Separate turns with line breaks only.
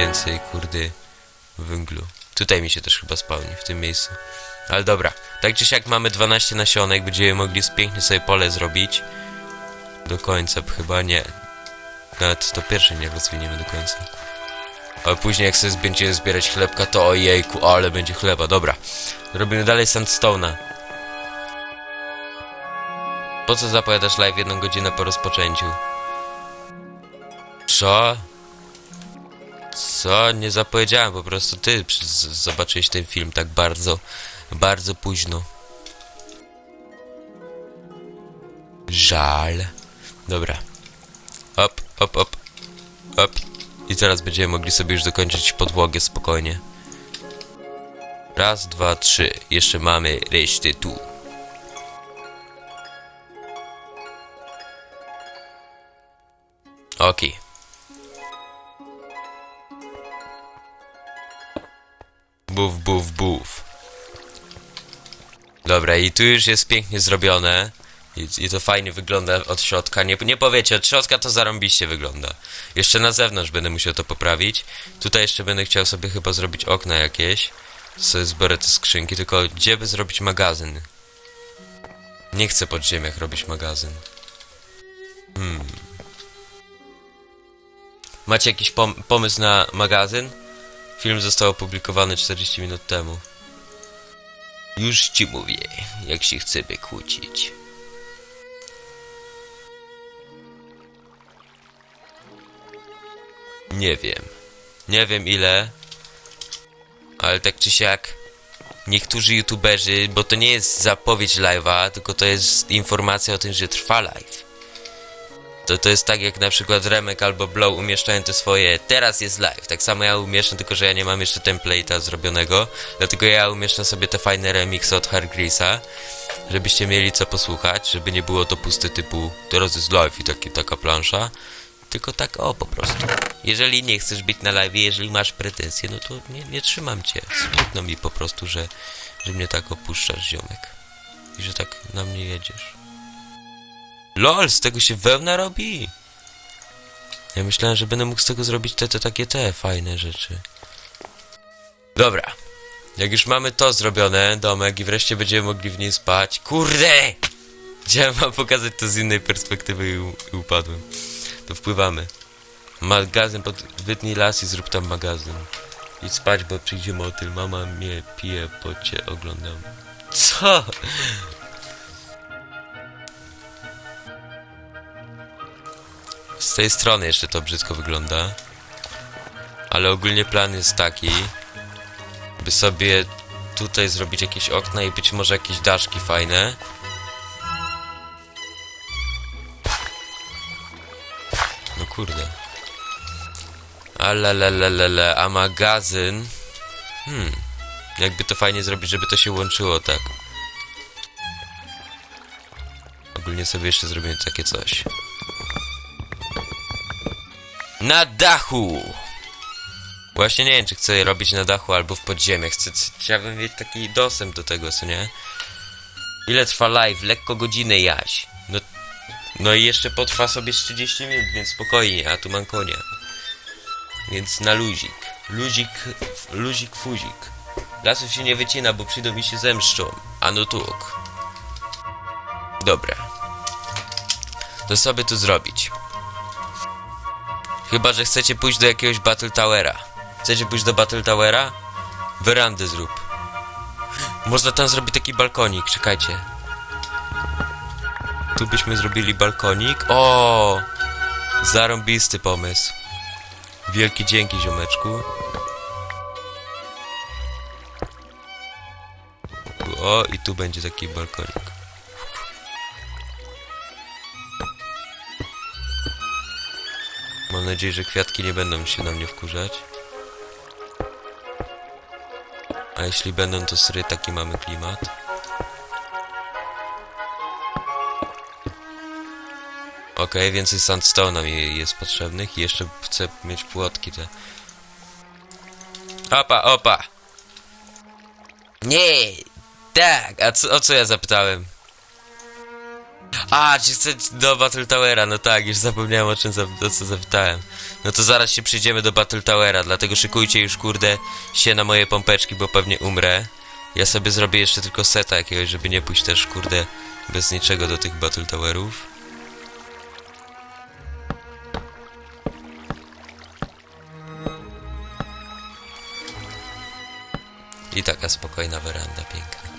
więcej, kurde, węglu. Tutaj mi się też chyba spełni, w tym miejscu. Ale dobra, tak czy siak mamy 12 nasionek, będziemy mogli pięknie sobie pole zrobić. Do końca chyba nie. Nawet to pierwsze nie rozwiniemy do końca. Ale później jak sobie będziemy zbierać chlebka, to ojejku, ale będzie chleba. Dobra, robimy dalej sandstone'a. Po co zapowiadasz live jedną godzinę po rozpoczęciu? Co? Co? Nie zapowiedziałem, po prostu ty zobaczyłeś ten film tak bardzo, bardzo późno. Żal. Dobra. Op, op, op. Op. I teraz będziemy mogli sobie już dokończyć podłogę spokojnie. Raz, dwa, trzy. Jeszcze mamy resztę tu. Okej. Buf, buf, buf. Dobra, i tu już jest pięknie zrobione. I, I to fajnie wygląda od środka. Nie, nie powiecie, od środka to zarąbiście wygląda. Jeszcze na zewnątrz będę musiał to poprawić. Tutaj jeszcze będę chciał sobie chyba zrobić okna jakieś. Sobie zbiorę te skrzynki, tylko gdzie by zrobić magazyn? Nie chcę pod ziemiach robić magazyn. Hmm. Macie jakiś pom pomysł na magazyn? Film został opublikowany 40 minut temu. Już ci mówię, jak się chcemy kłócić. Nie wiem. Nie wiem ile. Ale tak czy siak. Niektórzy youtuberzy, bo to nie jest zapowiedź live'a, tylko to jest informacja o tym, że trwa live. To, to jest tak jak na przykład Remek albo Blow umieszczają te swoje teraz jest live. Tak samo ja umieszczam, tylko że ja nie mam jeszcze template'a zrobionego. Dlatego ja umieszczam sobie te fajne remixy od Hargrisa, żebyście mieli co posłuchać, żeby nie było to puste typu teraz jest live i taki, taka plansza. Tylko tak o po prostu. Jeżeli nie chcesz być na live, jeżeli masz pretensje, no to nie, nie trzymam cię. Smutno mi po prostu, że, że mnie tak opuszczasz, ziomek. I że tak na mnie jedziesz. LOL, z tego się wełna robi? Ja myślałem, że będę mógł z tego zrobić te, te takie te fajne rzeczy. Dobra. Jak już mamy to zrobione, domek, i wreszcie będziemy mogli w niej spać. Kurde! Chciałem wam pokazać to z innej perspektywy i, i upadłem. To wpływamy. Magazyn pod... Wytnij las i zrób tam magazyn. Idź spać, bo przyjdzie motyl. Mama mnie pije, bo cię oglądam. Co? Z tej strony jeszcze to brzydko wygląda. Ale ogólnie plan jest taki, by sobie tutaj zrobić jakieś okna i być może jakieś daszki fajne. No kurde. Alalalala, a magazyn... Hmm. Jakby to fajnie zrobić, żeby to się łączyło tak. Ogólnie sobie jeszcze zrobimy takie coś. Na dachu! Właśnie nie wiem, czy chcę je robić na dachu albo w podziemiach. Chcę, chciałbym mieć taki dostęp do tego, co nie? Ile trwa live? Lekko godzinę jaś. No, no i jeszcze potrwa sobie z 30 minut, więc spokojnie, a tu mam konia. Więc na luzik. Luzik, luzik, fuzik. Lasów się nie wycina, bo przyjdą mi się zemszczą. A no tuk. Dobra. To sobie tu zrobić. Chyba, że chcecie pójść do jakiegoś Battle Towera. Chcecie pójść do Battle Towera? Werandę zrób. Można tam zrobić taki balkonik, czekajcie. Tu byśmy zrobili balkonik. O! Zarąbisty pomysł. Wielkie dzięki, ziomeczku. O, i tu będzie taki balkonik. Mam nadzieję, że kwiatki nie będą się na mnie wkurzać. A jeśli będą, to sry taki mamy klimat. Okej, więcej sandstone'a mi jest potrzebnych i jeszcze chcę mieć płotki te. Opa, opa! Nie! Tak! A co, o co ja zapytałem? A, czy chcę do Battle Towera? No tak, już zapomniałem o czym o co zapytałem. No to zaraz się przyjdziemy do Battle Towera, dlatego szykujcie już kurde się na moje pompeczki, bo pewnie umrę. Ja sobie zrobię jeszcze tylko seta jakiegoś, żeby nie pójść też kurde bez niczego do tych Battle Towerów. I taka spokojna weranda piękna.